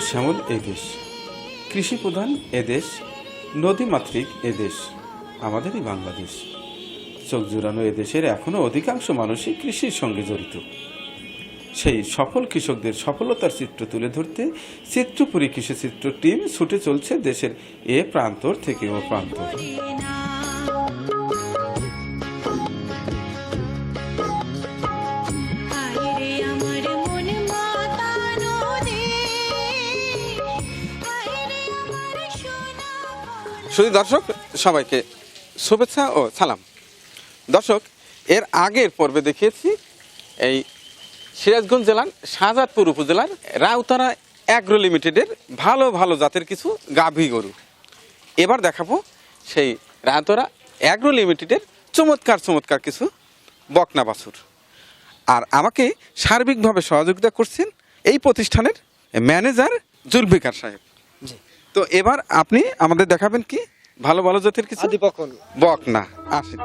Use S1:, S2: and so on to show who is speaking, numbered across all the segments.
S1: শ্যামল এদেশ দেশ। কৃষি প্রধান এদেশ নদীমাতৃক এদেশ আমাদেরই বাংলাদেশ। চোখ জুড়ানো এদেশের এখনও অধিকাংশ মানুষই কৃষির সঙ্গে জড়িত। সেই সফল কৃষকদের সফলতার চিত্র তুলে ধরতে চিত্রপুরী কৃষি চিত্র টিম ছুটে চলছে দেশের এ প্রান্তর থেকে ও প্রান্তর। শুধু দর্শক, সবাইকে শুভেচ্ছা ও সালাম। দর্শক, এর আগের পর্বে দেখিয়েছি এই সিরাজগঞ্জ জেলার শাহজাদপুর উপজেলার রাউতারা অ্যাগ্রো লিমিটেডের ভালো ভালো জাতের কিছু গাভী গরু। এবার দেখাবো সেই রাউতারা অ্যাগ্রো লিমিটেডের চমৎকার চমৎকার কিছু বকনা বাছুর। আর আমাকে সার্বিকভাবে সহযোগিতা করছেন এই প্রতিষ্ঠানের ম্যানেজার জুলফিকার সাহেব। তো এবার আপনি আমাদের দেখাবেন কি? ভালো ভালো জাতের কিছু? বক না আসেন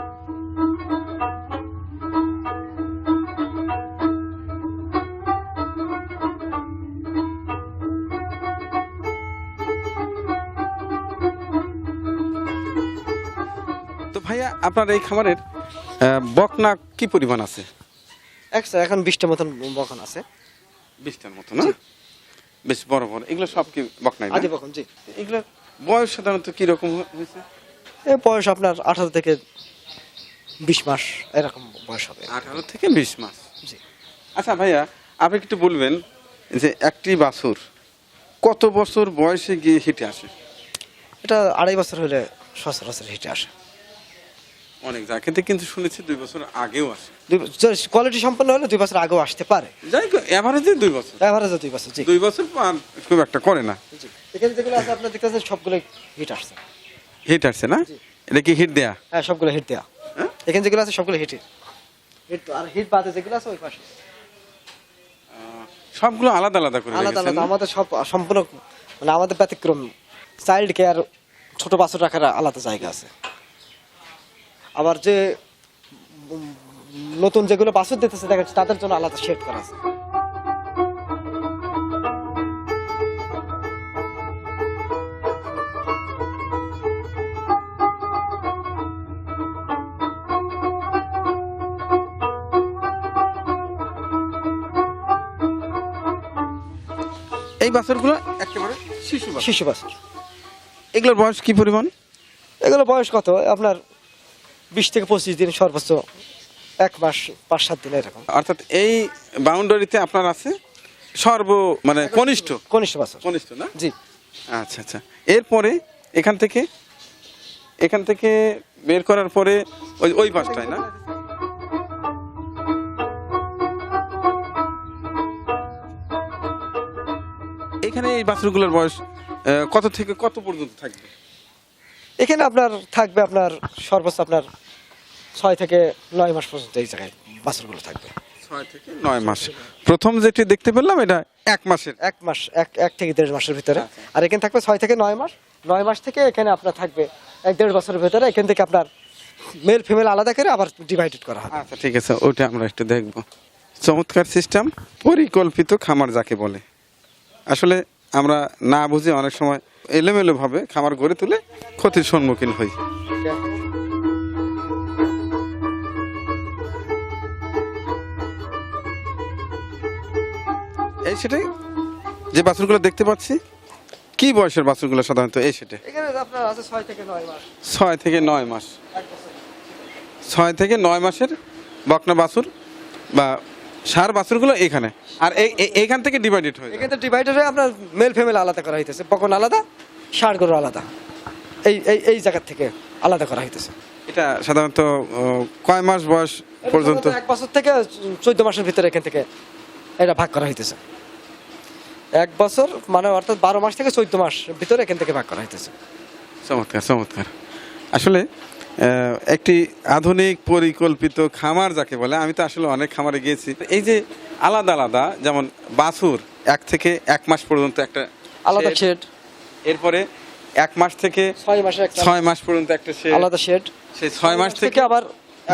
S1: তো ভাইয়া আপনার এই খামারের বকনা কি পরিমাণ আছে?
S2: একশো এখন বিশটা মতন বকন আছে।
S1: বিশটার মতো না? বেশ বড় বড়। এগুলো সব কি বকনাই
S2: আদি বকন জি।
S1: এগুলো বয়স সাধারণত কি রকম হয়েছে?
S2: এই বয়স আপনার আঠারো থেকে বিশ মাস এরকম বয়স হবে।
S1: আঠারো থেকে বিশ মাস?
S2: জি।
S1: আচ্ছা ভাইয়া আপনি একটু বলবেন যে একটি বাছুর কত বছর বয়সে গিয়ে হিটে আসে?
S2: এটা আড়াই বছর হলে সচরাচর হিটে আসে।
S1: অনেক জায়গাতে কিন্তু শুনেছি দুই বছর আগেও আসে।
S2: কোয়ালিটি সম্পন্ন হলে দুই বছর আগেও আসতে পারে।
S1: যাই অ্যাভারেজে দুই বছর।
S2: এভারেজে দুই বছর জি।
S1: দুই বছর খুব একটা করে না।
S2: এখানে যেগুলো আছে আপনার দেখতেছেন সবগুলো হিট আসছে।
S1: হিট আসছে না? এটা কি হিট দেয়া?
S2: হ্যাঁ সবগুলো হিট দেওয়া
S1: হ্যাঁ?
S2: এখানে যেগুলো আছে সবগুলো হিট হিট আর হিট বাদে যেগুলো আছে ওই পাশে।
S1: সবগুলো আলাদা আলাদা করে
S2: আলাদা আলাদা। আমাদের সব সম্পূর্ণ মানে আমাদের ব্যতিক্রম চাইল্ড কেয়ার ছোট বাছর রাখার আলাদা জায়গা আছে। আবার যে নতুন যেগুলো বাছর দিতেছে দেখা যাচ্ছে তাদের জন্য আলাদা শেড করা আছে।
S1: এই বাছরগুলো একেবারে শিশু।
S2: শিশু বাছর।
S1: এগুলোর বয়স কি পরিমাণ?
S2: এগুলো বয়স কত? আপনার বিশ থেকে পঁচিশ দিন সর্বোচ্চ এক মাস পাঁচ সাত দিন এরকম।
S1: অর্থাৎ এই বাউন্ডারিতে আপনার আছে সর্ব মানে কনিষ্ঠ?
S2: কনিষ্ঠ বাছর
S1: কনিষ্ঠ না?
S2: জি।
S1: আচ্ছা আচ্ছা। এরপরে এখান থেকে এখান থেকে বের করার পরে ওই ওই পাশটায় না? এখানে এই বাছুরগুলোর বয়স কত থেকে কত পর্যন্ত থাকবে?
S2: এখানে আপনার থাকবে আপনার সর্বোচ্চ আপনার ছয় থেকে নয় মাস পর্যন্ত এই জায়গায় বাছরগুলো থাকবে।
S1: ছয় থেকে নয় মাস। প্রথম যেটি দেখতে পেলাম এটা এক মাসের।
S2: এক মাস এক এক থেকে দেড় মাসের ভিতরে। আর এখানে থাকবে ছয় থেকে নয় মাস। নয় মাস থেকে এখানে আপনার থাকবে এক দেড় বছরের ভিতরে। এখান থেকে আপনার মেল ফিমেল আলাদা করে আবার ডিভাইডেড করা হবে।
S1: আচ্ছা ঠিক আছে ওইটা আমরা একটু দেখব। চমৎকার সিস্টেম পরিকল্পিত খামার যাকে বলে। আসলে আমরা না বুঝে অনেক সময় এলোমেলোভাবে খামার গড়ে তুলে ক্ষতির সম্মুখীন হই। এই সেটাই যে বাছুরগুলো দেখতে পাচ্ছি কি বয়সের বাছুরগুলো সাধারণত এই সেটে?
S2: ছয় থেকে নয় মাস।
S1: ছয় থেকে নয় মাসের বকনা বাছুর বা সার বাছুরগুলো এখানে। আর এই এই- এইখান থেকে ডিভাইডেড হয়ে
S2: এখানে ডিভাইডেড হয়ে আপনার মেল ফিমেল আলাদা করা হইতেছে বকন আলাদা ষাড় গরু আলাদা। এই এই এই জায়গা থেকে আলাদা করা হইতেছে।
S1: এটা সাধারণত কয় মাস বয়স পর্যন্ত?
S2: এক বছর থেকে চোদ্দ মাসের ভিতরে এখান থেকে এটা ভাগ করা হইতেছে। এক বছর মানে অর্থাৎ বারো মাস থেকে চোদ্দ মাস ভিতরে এখান থেকে ভাগ করা হইতেছে।
S1: চমৎকার চমৎকার। আসলে একটি আধুনিক পরিকল্পিত খামার যাকে বলে আমি তো আসলে অনেক খামারে গিয়েছি। এই যে আলাদা আলাদা যেমন বাছুর এক থেকে এক মাস পর্যন্ত একটা
S2: আলাদা শেড
S1: এরপরে এক মাস থেকে
S2: ছয় মাসে
S1: ছয় মাস পর্যন্ত একটা shed,
S2: আলাদা শেড
S1: সেই ছয় মাস থেকে
S2: আবার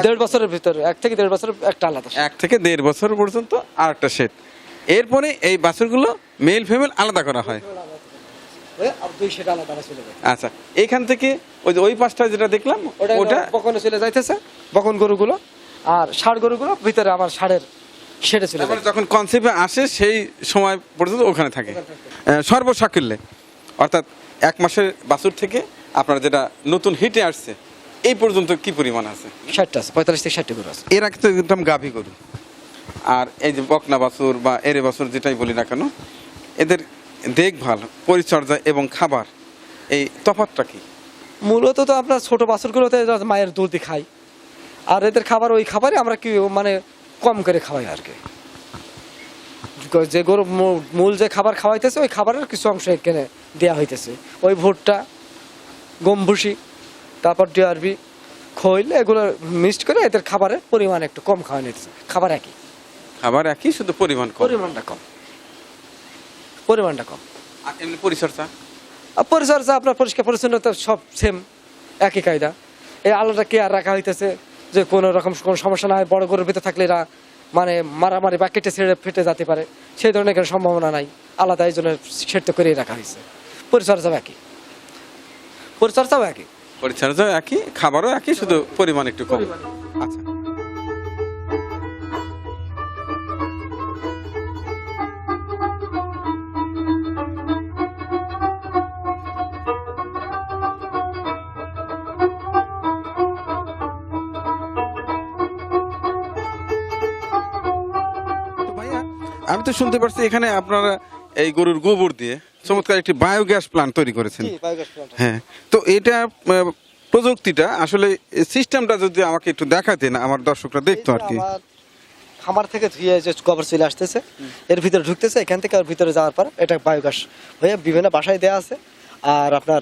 S2: দেড় বছরের ভিতরে এক থেকে দেড় বছর একটা আলাদা
S1: এক থেকে দেড় বছর পর্যন্ত আর একটা সেট এরপরে এই বাছুরগুলো মেল ফিমেল আলাদা করা হয়। আচ্ছা এইখান থেকে ওই যে ওই পাশটা যেটা দেখলাম
S2: ওটা বকনে চলে যাইতেছে বকন গরুগুলো। আর ষাড় গরুগুলো ভিতরে আমার ষাড়ের সেটে চলে
S1: যখন কনসেপ্টে আসে সেই সময় পর্যন্ত ওখানে থাকে। সর্বসাকুল্যে। অর্থাৎ এক মাসের বাছুর থেকে আপনার যেটা নতুন হিটে আসছে এই পর্যন্ত কি পরিমাণ আছে?
S2: ষাটটা আছে পঁয়তাল্লিশ থেকে ষাটটি গরু আছে।
S1: এর আগে তো একদম গাভী গরু। আর এই যে বকনা বাছুর বা এরে বাছুর যেটাই বলি না কেন এদের দেখভাল পরিচর্যা এবং খাবার এই তফাতটা কি?
S2: মূলত তো আপনার ছোট বাছুরগুলোতে মায়ের দুধ খাই আর এদের খাবার ওই খাবারে আমরা কি মানে কম করে খাওয়াই আর কি। যে গরু মূল যে খাবার খাওয়াইতেছে ওই খাবারের কিছু অংশ এখানে দেওয়া হইতেছে। ওই ভুট্টা গম ভুসি তারপর ডিআরবি খৈল এগুলো মিক্সড করে এদের খাবারের পরিমাণ একটু কম খাওয়া নিতেছে। খাবার একই।
S1: খাবার একই শুধু পরিমাণ কম।
S2: পরিমাণটা কম। পরিমাণটা কম।
S1: আর এমনি পরিচর্যা?
S2: আর পরিচর্যা আপনার পরিষ্কার পরিচ্ছন্নতা সব সেম একই কায়দা। এই আলোটা কেয়ার রাখা হইতেছে যে কোনো রকম কোনো সমস্যা না হয় বড় গরুর ভিতরে থাকলে এরা মানে মারামারি বা কেটে ছেড়ে ফেটে যেতে পারে সেই ধরনের কোনো সম্ভাবনা নাই। আলাদা এই জন্য সেট করেই রাখা হয়েছে। পরিচর্যাও একই। পরিচর্যাও একই।
S1: পরিচর্যাও একই খাবারও একই শুধু পরিমাণ একটু কম। আচ্ছা। আমি তো শুনতে পারছি এখানে আপনারা এই গরুর গোবর দিয়ে চমৎকার একটি বায়োগ্যাস প্ল্যান্ট তৈরি করেছেন। হ্যাঁ তো এটা প্রযুক্তিটা আসলে সিস্টেমটা যদি আমাকে একটু দেখাতেন আমার দর্শকরা দেখতো আর কি।
S2: খামার থেকে ধুয়ে যে গোবর চলে আসতেছে এর ভিতরে ঢুকতেছে এখান থেকে ভিতরে যাওয়ার পর এটা বায়োগ্যাস হয়ে বিভিন্ন বাসায় দেওয়া আছে। আর আপনার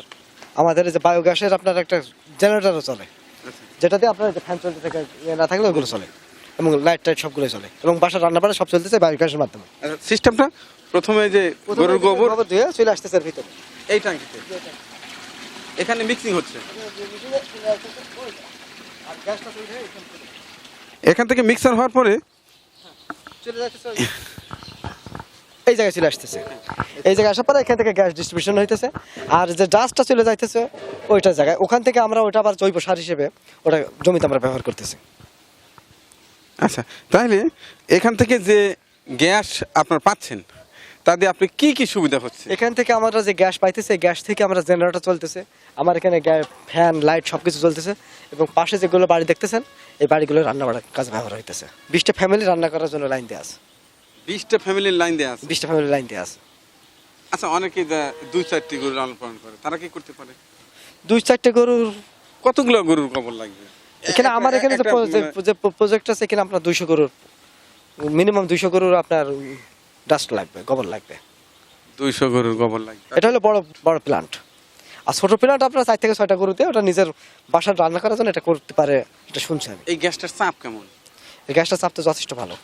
S2: আমাদের যে বায়োগ্যাসের আপনার একটা জেনারেটরও চলে। যেটা দিয়ে আপনার ফ্যান চলতে থাকে ইয়ে না থাকলে ওগুলো চলে। এবং লাইট টাইট সবগুলো চলে। এবং বাসার রান্না বান্না সব চলতেছে বায়োগ্যাসের মাধ্যমে।
S1: সিস্টেমটা? প্রথমে যে গরুর গোবর?
S2: দিয়ে চলে আসতেছে ভিতরে।
S1: এই ট্যাঙ্কিতে? এখানে মিক্সিং হচ্ছে?
S2: এখান থেকে।
S1: মিক্সার হওয়ার পরে?
S2: এই জায়গায় চলে আসতেছে। এই জায়গায় আসার পরে এখান থেকে গ্যাস ডিস্ট্রিবিউশন হইতেছে। আর যে ডাস্টটা চলে যাইতেছে ওইটা জায়গায়। ওখান থেকে আমরা ওটা আবার জৈব সার হিসেবে ওটা জমিতে আমরা ব্যবহার করতেছি।
S1: আচ্ছা তাহলে এখান থেকে যে গ্যাস আপনার পাচ্ছেন তা দিয়ে আপনি কি কি সুবিধা হচ্ছে?
S2: এখান থেকে আমরা যে গ্যাস পাইতেছে গ্যাস থেকে আমরা জেনারেটর চলতেছে। আমার এখানে ফ্যান লাইট সব কিছু চলতেছে এবং পাশে যেগুলো বাড়ি দেখতেছেন এই বাড়িগুলো রান্না বাড়ার কাজে ব্যবহার হইতেছে। বিশটা ফ্যামিলি রান্না করার জন্য লাইন দেওয়া আছে।
S1: বিশটা ফ্যামিলির লাইন দেওয়া আছে?
S2: বিশটা ফ্যামিলি লাইন দেওয়া আছে।
S1: আচ্ছা অনেকে দুই চারটি গরু লালন পালন করে তারা কি করতে পারে?
S2: দুই চারটে গরুর
S1: কতগুলো গরুর গোবর লাগবে?
S2: এখানে আমার এখানে যে প্রজেক্ট আছে এখানে আপনার দুইশো গরুর মিনিমাম দুইশো গরুর আপনার ডাস্ট লাগবে গোবর লাগবে।
S1: দুইশো গরুর গোবর লাগবে।
S2: এটা হলো বড় বড় প্লান্ট আর ছোট প্লান্ট আপনার চার থেকে ছয়টা গরুতে ওটা নিজের বাসার রান্না করার জন্য এটা করতে পারে এটা শুনছি আমি।
S1: এই গ্যাসটার চাপ কেমন?
S2: এই গ্যাসটা চাপ তো যথেষ্ট ভালো।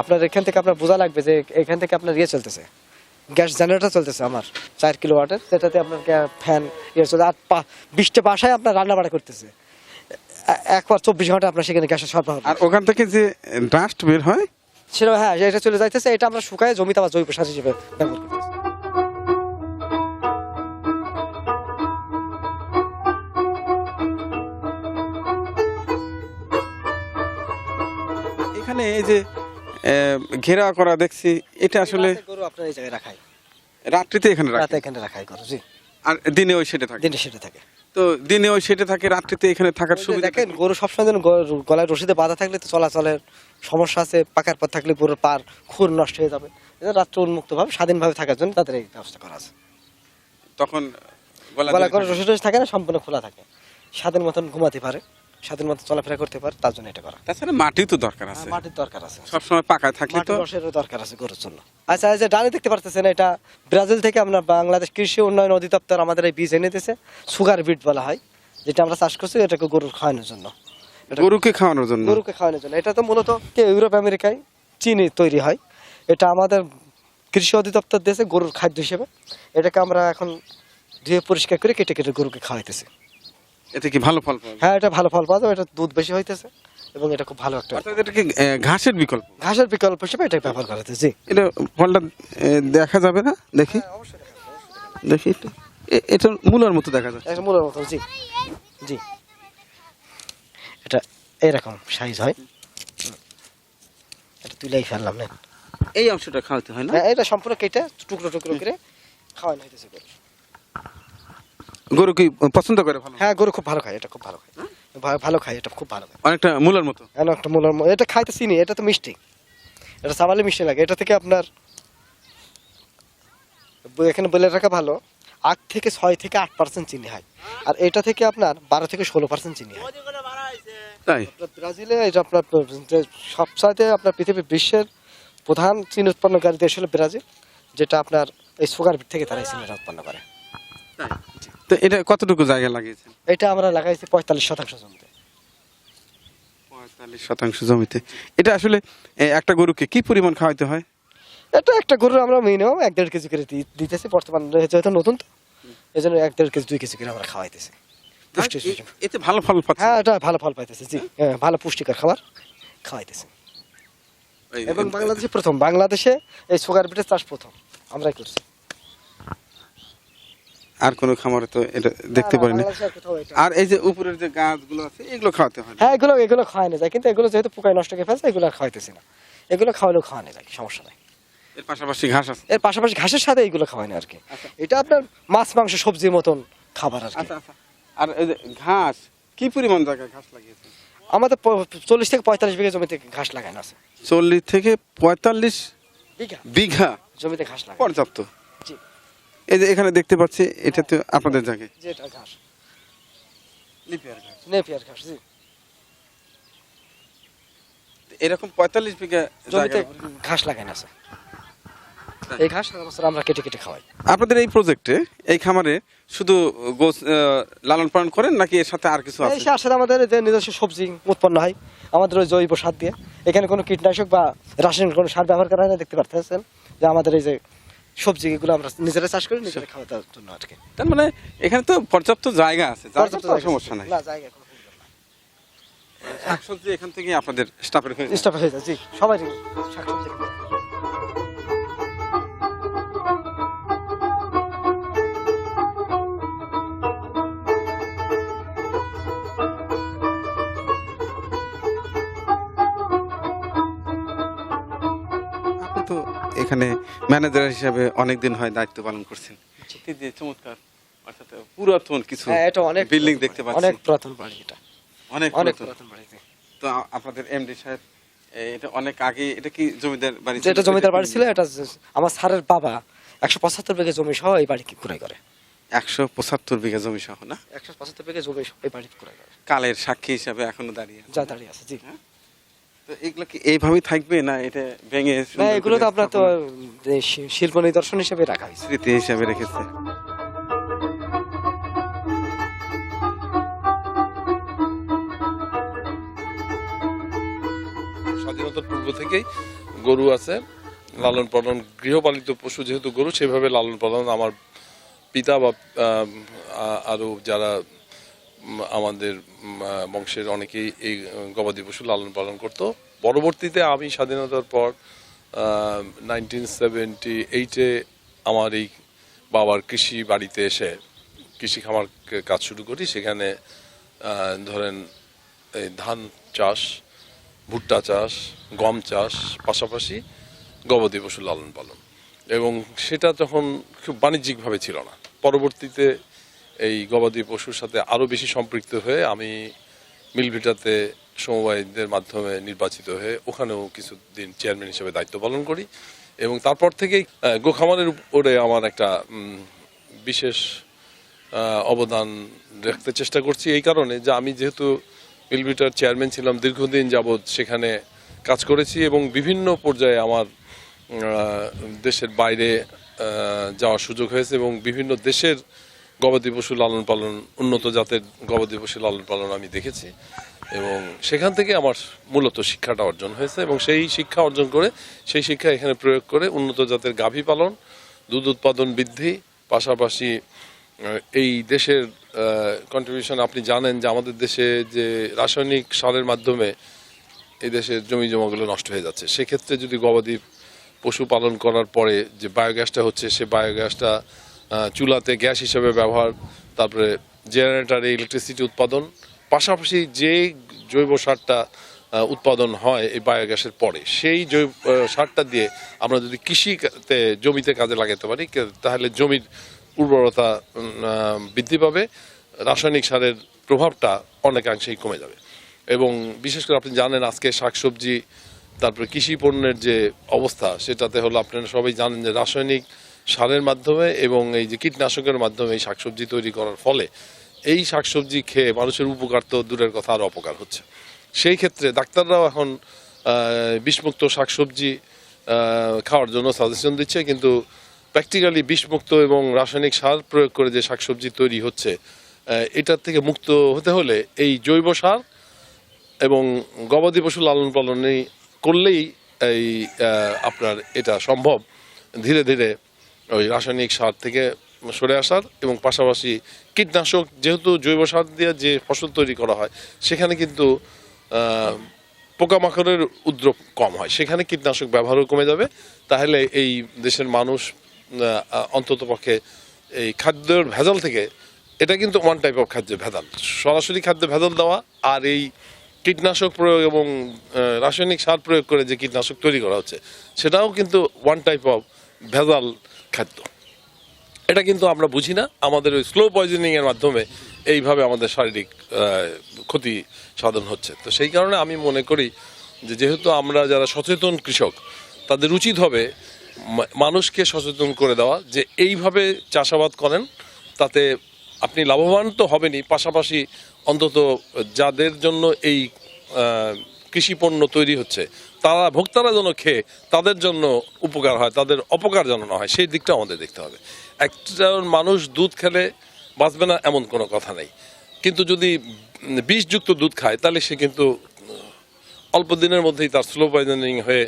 S2: আপনার এখান থেকে আপনার বোঝা লাগবে যে এখান থেকে আপনার ইয়ে চলতেছে। গ্যাস জেনারেটর চলতেছে আমার চার কিলো ওয়াটের যেটাতে আপনার ফ্যান ইয়ে চলছে আর বিশটা বাসায় আপনার রান্না বাড়া করতেছে। একবার চব্বিশ ঘণ্টা আপনার সেখানে গ্যাসের সরবরাহ
S1: আর ওখান থেকে যে ডাস্ট বের হয়?
S2: সেটা হ্যাঁ এটা চলে যাইতেছে এটা আমরা শুকায় জমিতে আবার জৈব সার হিসেবে ব্যবহার
S1: এখানে এই যে ঘেরা করা দেখছি এটা আসলে
S2: গরু আপনার এই জায়গায় রাখাই।
S1: রাত্রিতে এখানে
S2: রাতে
S1: রাখে
S2: এখানে রাখাই গরু জি।
S1: আর দিনে ওই সেটে থাকে?
S2: দিনে সেটা থাকে।
S1: তো দিনে ওই সেটে থাকে রাত্রিতে এখানে থাকার সুবিধা
S2: দেখেন গরু সবসময় যেন গলায় রশিতে বাঁধা থাকলে তো চলাচলের সমস্যা আছে পাকার পর থাকলে গরুর পার খুর নষ্ট হয়ে যাবে। এটা রাত্রে উন্মুক্ত ভাবে স্বাধীনভাবে থাকার জন্য তাদের এই ব্যবস্থা করা আছে।
S1: তখন গলা
S2: গলা
S1: ধরে
S2: করে
S1: থাকে।
S2: রশি টশি থাকে না সম্পূর্ণ খোলা থাকে। স্বাধীন মতন ঘুমাতে পারে। স্বাধীন মতন চলাফেরা করতে পারে তার জন্য এটা করা।
S1: তাছাড়া মাটি তো দরকার আছে।
S2: মাটির দরকার আছে।
S1: সবসময় থাকলে তো
S2: রসেরও দরকার আছে গরুর জন্য। আচ্ছা ডানে দেখতে পারতেছেন এটা ব্রাজিল থেকে আমরা বাংলাদেশ কৃষি উন্নয়ন অধিদপ্তর আমাদের এই বীজ এনে দিয়েছে সুগার বিট বলা হয় যেটা আমরা চাষ করছি এটাকে গরুর খাওয়ানোর জন্য।
S1: গরুকে খাওয়ানোর জন্য।
S2: গরুকে খাওয়ানোর জন্য। এটা তো মূলত ইউরোপ আমেরিকায় চীনে তৈরি হয়। এটা আমাদের কৃষি অধিদপ্তর দেশে গরুর খাদ্য হিসেবে। এটাকে আমরা এখন ধুয়ে পরিষ্কার করে কেটে কেটে গরুকে খাওয়াইতেছি।
S1: এতে কি ভালো ফল পাবে
S2: হ্যাঁ এটা ভালো ফল পাওয়া যাবে এটা দুধ বেশি হইতেছে এবং এটা খুব ভালো একটা
S1: অর্থাৎ এটা কি এ, ঘাসের বিকল্প?
S2: ঘাসের বিকল্প হিসেবে এটা ব্যবহার করা হচ্ছে জি।
S1: এটা ফলটা এ, দেখা যাবে না? দেখি। দেখি একটু। এ- এটা মূলার মতো দেখা যায়
S2: একটা মূলের মতন জি। জি। এটা এইরকম সাইজ হয়। এটা তুলেই ফেললাম না
S1: এই অংশটা খাওয়াতে হয় না?
S2: হ্যাঁ, এটা সম্পূর্ণ কেটে টুকরো টুকরো করে খাওয়ানো হইতেছে। গরু।
S1: গরু কি পছন্দ করে ভালো?
S2: হ্যাঁ গরু খুব ভালো খায় এটা খুব ভালো খায়। ভালো খায় এটা খুব ভালো খায়।
S1: অনেকটা মূলার মতো?
S2: কেন একটা মূলার ম- এটা খাইতে চিনি এটা তো মিষ্টি। এটা চাবালে মিষ্টি লাগে এটা থেকে আপনার এখানে বলে রাখা ভালো আট থেকে ছয় থেকে আট পার্সেন্ট চিনি হয়। আর এটা থেকে আপনার বারো থেকে ষোলো পার্সেন্ট চিনি হয়।
S1: তাই?
S2: ব্রাজিলে এটা আপনার যে সবচাইতে আপনার পৃথিবীর বিশ্বের প্রধান চিনি উৎপন্নকারী দেশ হলো ব্রাজিল যেটা আপনার এই সুগার বিট থেকে তারা চিনিটা উৎপন্ন করে।
S1: তো এটা কতটুকু জায়গা লাগিয়েছেন?
S2: এটা আমরা লাগাইছি পঁয়তাল্লিশ শতাংশ জমিতে।
S1: পঁয়তাল্লিশ শতাংশ জমিতে। এটা আসলে একটা গরুকে কি পরিমাণ খাওয়াইতে হয়?
S2: এটা একটা গরু আমরা মিনিমাম এক দেড় কেজি করে দিতেছি বর্তমান যেহেতু নতুন তো এই জন্য এক দেড় কেজি দুই কেজি করে আমরা খাওয়াইতেছি।
S1: এতে ভালো ফল পাচ্ছে।
S2: হ্যাঁ এটা ভালো ফল পাইতেছে জি। হ্যাঁ, ভালো পুষ্টিকর খাবার খাওয়াইতেছে। এবং বাংলাদেশে প্রথম বাংলাদেশে এই সুগার বিটের চাষ প্রথম। আমরাই করছি।
S1: আর কোনো খামারে তো এটা দেখতে পারি না
S2: আর
S1: এই যে উপরের যে গাছগুলো আছে এগুলো খাওয়াতে হয়
S2: হ্যাঁ এগুলো এগুলো খাওয়ানো যায়। কিন্তু এগুলো যেহেতু পোকায় নষ্ট করে ফেলছে এগুলো আর খাওয়াইতেছি না। এগুলো খাওয়ালেও খাওয়ানো যায় সমস্যা নাই।
S1: এর পাশাপাশি ঘাস আছে?
S2: এর পাশাপাশি ঘাসের সাথে এইগুলো খাওয়ানো আর কি। এটা আপনার মাছ মাংস সবজির মতন খাবার আর কি।
S1: আচ্ছা আচ্ছা। আর এই যে ঘাস কি পরিমাণ জায়গায় ঘাস লাগিয়েছেন?
S2: আমাদের চল্লিশ থেকে পঁয়তাল্লিশ বিঘা জমিতে ঘাস লাগানো আছে।
S1: চল্লিশ থেকে পঁয়তাল্লিশ
S2: বিঘা?
S1: বিঘা
S2: জমিতে ঘাস লাগানো।
S1: পর্যাপ্ত। এই যে এখানে দেখতে পাচ্ছি এটা তো আপনাদের জায়গায়।
S2: যেটা ঘাস। নেপিয়ার ঘাস। জি।
S1: এরকম পঁয়তাল্লিশ বিঘা
S2: জমিতে ঘাস লাগানো আছে। এই ঘাস সারা বছর আমরা কেটে কেটে খাওয়াই।
S1: আপনাদের এই প্রজেক্টে এই খামারে শুধু গোস আহ, লালন পালন করেন নাকি এর সাথে আর কিছু আছে?
S2: সার সাথে আমাদের যে নিজস্ব সবজি উৎপন্ন হয় আমাদের ওই জৈব সার দিয়ে। এখানে কোনো কীটনাশক বা রাসায়নিক কোনো সার ব্যবহার করা হয় না দেখতে পারতেছেন? যে আমাদের এই যে সবজি এগুলো আমরা নিজেরা চাষ করি নিজেরা খাওয়ার জন্য আর কি।
S1: তার মানে এখানে তো পর্যাপ্ত জায়গা আছে
S2: পর্যাপ্ত
S1: সমস্যা নাই।
S2: না জায়গা
S1: শাকসবজি এখান থেকে আপনাদের স্টাফের হয়ে।
S2: স্টাফ হয়ে যায় জি সবাই শাকসবজি
S1: এখানে ম্যানেজার হিসাবে অনেকদিন হয় দায়িত্ব পালন করছেন। সত্যি যে চমৎকার অর্থাৎ পুরাতন কিছু
S2: হ্যাঁ এটা অনেক
S1: বিল্ডিং দেখতে পাচ্ছি।
S2: অনেক পুরাতন বাড়ি এটা।
S1: অনেক
S2: অনেক
S1: পুরাতন।
S2: বাড়ি
S1: তো আপনাদের এমডি সাহেব এটা অনেক আগে এটা কি জমিদার বাড়ি ছিল?
S2: যেটা জমিদার বাড়ি ছিল এটা আমার স্যারের বাবা একশো পঁচাত্তর বিঘা জমি সহ এই বাড়ি ক্রয় করে।
S1: একশো পঁচাত্তর বিঘা জমি সহ না?
S2: একশো পঁচাত্তর বিঘা জমি সহ এই বাড়ি ক্রয় করে।
S1: কালের সাক্ষী হিসাবে এখনও দাঁড়িয়ে আছে।
S2: যা দাঁড়িয়ে আছে জি।
S1: তো এগুলো কি এইভাবেই থাকবে না এটা ভেঙে
S2: না এগুলো তো আপনার তো শিল্প নিদর্শন হিসেবে রাখা হয়েছে।
S1: স্মৃতি হিসাবে রেখেছে।
S3: স্বাধীনতার পূর্ব থেকেই গরু আছে লালন পালন গৃহপালিত পশু যেহেতু গরু সেভাবে লালন পালন আমার পিতা বা আম, আ- আরও যারা আমাদের বংশের অনেকেই এই গবাদি পশু লালন পালন করত। পরবর্তীতে আমি স্বাধীনতার পর নাইনটিন সেভেন্টি এইটে আমার এই বাবার কৃষি বাড়িতে এসে কৃষি খামার কাজ শুরু করি। সেখানে ধরেন এই ধান চাষ, ভুট্টা চাষ, গম চাষ, পাশাপাশি গবাদি পশু লালন পালন। এবং সেটা তখন খুব বাণিজ্যিকভাবে ছিল না। পরবর্তীতে এই গবাদি পশুর সাথে আরও বেশি সম্পৃক্ত হয়ে আমি মিলভিটাতে সমবায়ীদের মাধ্যমে নির্বাচিত হয়ে ওখানেও কিছুদিন চেয়ারম্যান হিসেবে দায়িত্ব পালন করি এবং তারপর থেকেই আহ, গোখামারের উপরে আমার একটা বিশেষ অবদান রাখতে চেষ্টা করছি এই কারণে যে আমি যেহেতু মিলভিটার চেয়ারম্যান ছিলাম দীর্ঘদিন যাবৎ সেখানে কাজ করেছি এবং বিভিন্ন পর্যায়ে আমার দেশের বাইরে যাওয়ার সুযোগ হয়েছে এবং বিভিন্ন দেশের গবাদি পশু লালন পালন, উন্নত জাতের গবাদি পশু লালন পালন আমি দেখেছি। এবং সেখান থেকে আমার মূলত শিক্ষাটা অর্জন হয়েছে এবং সেই শিক্ষা অর্জন করে, সেই শিক্ষা এখানে প্রয়োগ করে উন্নত জাতের গাভী পালন, দুধ উৎপাদন বৃদ্ধি, পাশাপাশি এই দেশের কন্ট্রিবিউশন আপনি জানেন যে আমাদের দেশে যে রাসায়নিক সারের মাধ্যমে এই দেশের জমি জমাগুলো নষ্ট হয়ে যাচ্ছে। সেক্ষেত্রে যদি গবাদি পশু পালন করার পরে যে বায়োগ্যাসটা হচ্ছে, সে বায়োগ্যাসটা চুলাতে গ্যাস হিসেবে ব্যবহার, তারপরে জেনারেটারে ইলেকট্রিসিটি উৎপাদন, পাশাপাশি যে জৈব সারটা উৎপাদন হয় এই বায়োগ্যাসের পরে, সেই জৈব সারটা দিয়ে আমরা যদি কৃষিতে, জমিতে কাজে লাগাতে পারি তাহলে জমির উর্বরতা বৃদ্ধি পাবে, রাসায়নিক সারের প্রভাবটা অনেকাংশেই কমে যাবে। এবং বিশেষ করে আপনি জানেন আজকে শাকসবজি, তারপরে কৃষি পণ্যের যে অবস্থা, সেটাতে হলো আপনারা সবাই জানেন যে রাসায়নিক সারের মাধ্যমে এবং এই যে কীটনাশকের মাধ্যমে এই শাকসবজি তৈরি করার ফলে এই শাকসবজি খেয়ে মানুষের উপকার তো দূরের কথা আর অপকার হচ্ছে। সেই ক্ষেত্রে ডাক্তাররাও এখন বিষমুক্ত শাকসবজি খাওয়ার জন্য সাজেশন দিচ্ছে, কিন্তু প্র্যাকটিক্যালি বিষমুক্ত এবং রাসায়নিক সার প্রয়োগ করে যে শাকসবজি তৈরি হচ্ছে এটার থেকে মুক্ত হতে হলে এই জৈব সার এবং গবাদি পশু লালন পালনে করলেই এই আপনার এটা সম্ভব। ধীরে ধীরে ওই রাসায়নিক সার থেকে সরে আসার এবং পাশাপাশি কীটনাশক যেহেতু জৈব সার দিয়ে যে ফসল তৈরি করা হয়, সেখানে কিন্তু পোকামাকড়ের উদ্রব কম হয়। সেখানে কীটনাশক ব্যবহারও কমে যাবে। তাহলে এই দেশের মানুষ অন্তত পক্ষে এই খাদ্যের ভেজাল থেকে, এটা কিন্তু ওয়ান টাইপ অফ খাদ্যের ভেজাল। সরাসরি খাদ্যে ভেজাল দেওয়া আর এই কীটনাশক প্রয়োগ এবং রাসায়নিক সার প্রয়োগ করে যে কীটনাশক তৈরি করা হচ্ছে, সেটাও কিন্তু ওয়ান টাইপ অফ ভেজাল খাদ্য। এটা কিন্তু আমরা বুঝি না। আমাদের ওই স্লো পয়জনিং এর মাধ্যমে এইভাবে আমাদের শারীরিক ক্ষতি সাধন হচ্ছে। তো সেই কারণে আমি মনে করি যে যেহেতু আমরা যারা সচেতন কৃষক, তাদের উচিত হবে মানুষকে সচেতন করে দেওয়া যে এইভাবে চাষাবাদ করেন, তাতে আপনি লাভবান তো হবেনই। পাশাপাশি অন্তত যাদের জন্য এই কৃষি পণ্য তৈরি হচ্ছে তারা ভোক্তারা যেন খেয়ে তাদের জন্য উপকার হয়, তাদের অপকার যেন না হয়, সেই দিকটা আমাদের দেখতে হবে। একজন মানুষ দুধ খেলে বাঁচবে না এমন কোনো কথা নেই। কিন্তু যদি বিষযুক্ত দুধ খায়, তাহলে সে কিন্তু অল্প দিনের মধ্যেই তার স্লো পয়জনিং হয়ে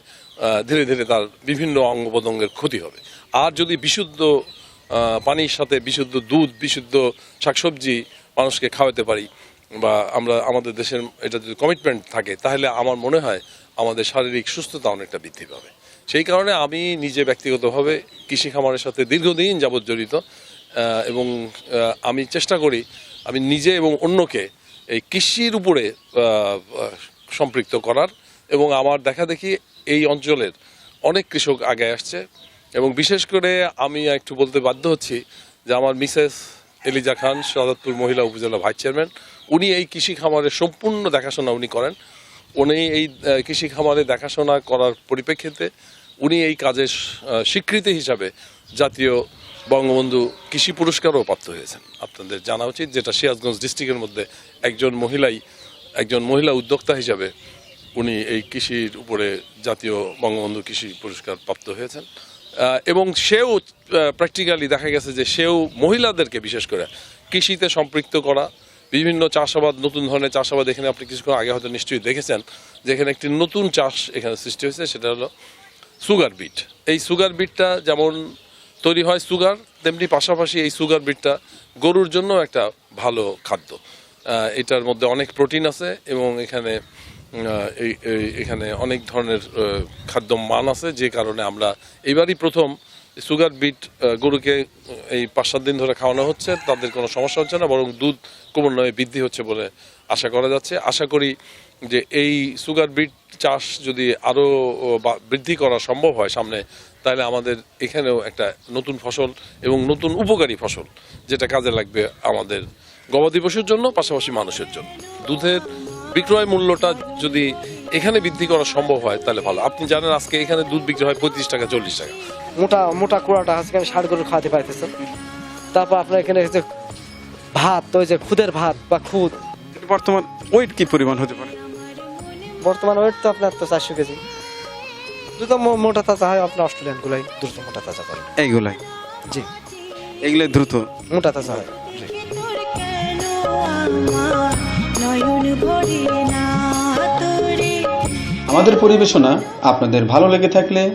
S3: ধীরে ধীরে তার বিভিন্ন অঙ্গ প্রত্যঙ্গের ক্ষতি হবে। আর যদি বিশুদ্ধ পানির সাথে বিশুদ্ধ দুধ, বিশুদ্ধ শাকসবজি মানুষকে খাওয়াতে পারি, বা আমরা আমাদের দেশের, এটা যদি কমিটমেন্ট থাকে, তাহলে আমার মনে হয় আমাদের শারীরিক সুস্থতা অনেকটা বৃদ্ধি পাবে। সেই কারণে আমি নিজে ব্যক্তিগতভাবে কৃষি খামারের সাথে দীর্ঘদিন যাবৎ জড়িত এবং আমি চেষ্টা করি আমি নিজে এবং অন্যকে এই কৃষির উপরে সম্পৃক্ত করার, এবং আমার দেখা দেখি এই অঞ্চলের অনেক কৃষক আগে আসছে, এবং বিশেষ করে আমি একটু বলতে বাধ্য হচ্ছি যে আমার মিসেস এলিজা খান সাদাতপুর মহিলা উপজেলা ভাইস চেয়ারম্যান, উনি এই কৃষি খামারের সম্পূর্ণ দেখাশোনা উনি করেন। উনি এই কৃষি খামারে দেখাশোনা করার পরিপ্রেক্ষিতে উনি এই কাজের স্বীকৃতি হিসাবে জাতীয় বঙ্গবন্ধু কৃষি পুরস্কারও প্রাপ্ত হয়েছেন। আপনাদের জানা উচিত যেটা সিরাজগঞ্জ ডিস্ট্রিক্টের মধ্যে একজন মহিলাই, একজন মহিলা উদ্যোক্তা হিসাবে উনি এই কৃষির উপরে জাতীয় বঙ্গবন্ধু কৃষি পুরস্কার প্রাপ্ত হয়েছেন। এবং সেও প্র্যাকটিক্যালি দেখা গেছে যে সেও মহিলাদেরকে বিশেষ করে কৃষিতে সম্পৃক্ত করা বিভিন্ন চাষাবাদ, নতুন ধরনের চাষাবাদ এখানে আপনি কিছুক্ষণ আগে হয়তো নিশ্চয়ই দেখেছেন যেখানে একটি নতুন চাষ এখানে সৃষ্টি হয়েছে, সেটা হলো সুগার বিট। এই সুগার বিটটা যেমন তৈরি হয় সুগার, তেমনি পাশাপাশি এই সুগার বিটটা গরুর জন্য একটা ভালো খাদ্য। এটার মধ্যে অনেক প্রোটিন আছে এবং এখানে এখানে অনেক ধরনের খাদ্য মান আছে, যে কারণে আমরা এবারই প্রথম সুগার বিট গরুকে এই পাঁচ সাত দিন ধরে খাওয়ানো হচ্ছে, তাদের কোনো সমস্যা হচ্ছে না, বরং দুধ ক্রমান্বয়ে বৃদ্ধি হচ্ছে বলে আশা করা যাচ্ছে। আশা করি যে এই সুগার বিট চাষ যদি আরও বৃদ্ধি করা সম্ভব হয় সামনে, তাহলে আমাদের এখানেও একটা নতুন ফসল এবং নতুন উপকারী ফসল, যেটা কাজে লাগবে আমাদের গবাদি পশুর জন্য, পাশাপাশি মানুষের জন্য। দুধের বিক্রয় মূল্যটা যদি এখানে বৃদ্ধি করা সম্ভব হয়, তাহলে ভালো। আপনি জানেন আজকে এখানে দুধ বিক্রি হয় পঁয়ত্রিশ টাকা, চল্লিশ টাকা।
S2: মোটা মোটা কুড়াটা আজকে আমি ষাট গরু খাওয়াতে পারতেছেন তারপর আপনার এখানে যে ভাত ওই যে খুদের ভাত বা খুদ।
S1: বর্তমান ওয়েট কি পরিমাণ হতে পারে?
S2: বর্তমান ওয়েট তো আপনার তো চারশো কেজি। দ্রুত মো- মোটা তাজা হয় আপনার অস্ট্রেলিয়ান গুলাই দ্রুত মোটা তাজা করে।
S1: এইগুলাই?
S2: জি।
S1: এগুলাই দ্রুত?
S2: মোটা তাজা হয়
S4: আমাদের পরিবেশনা আপনাদের ভালো লেগে থাকলে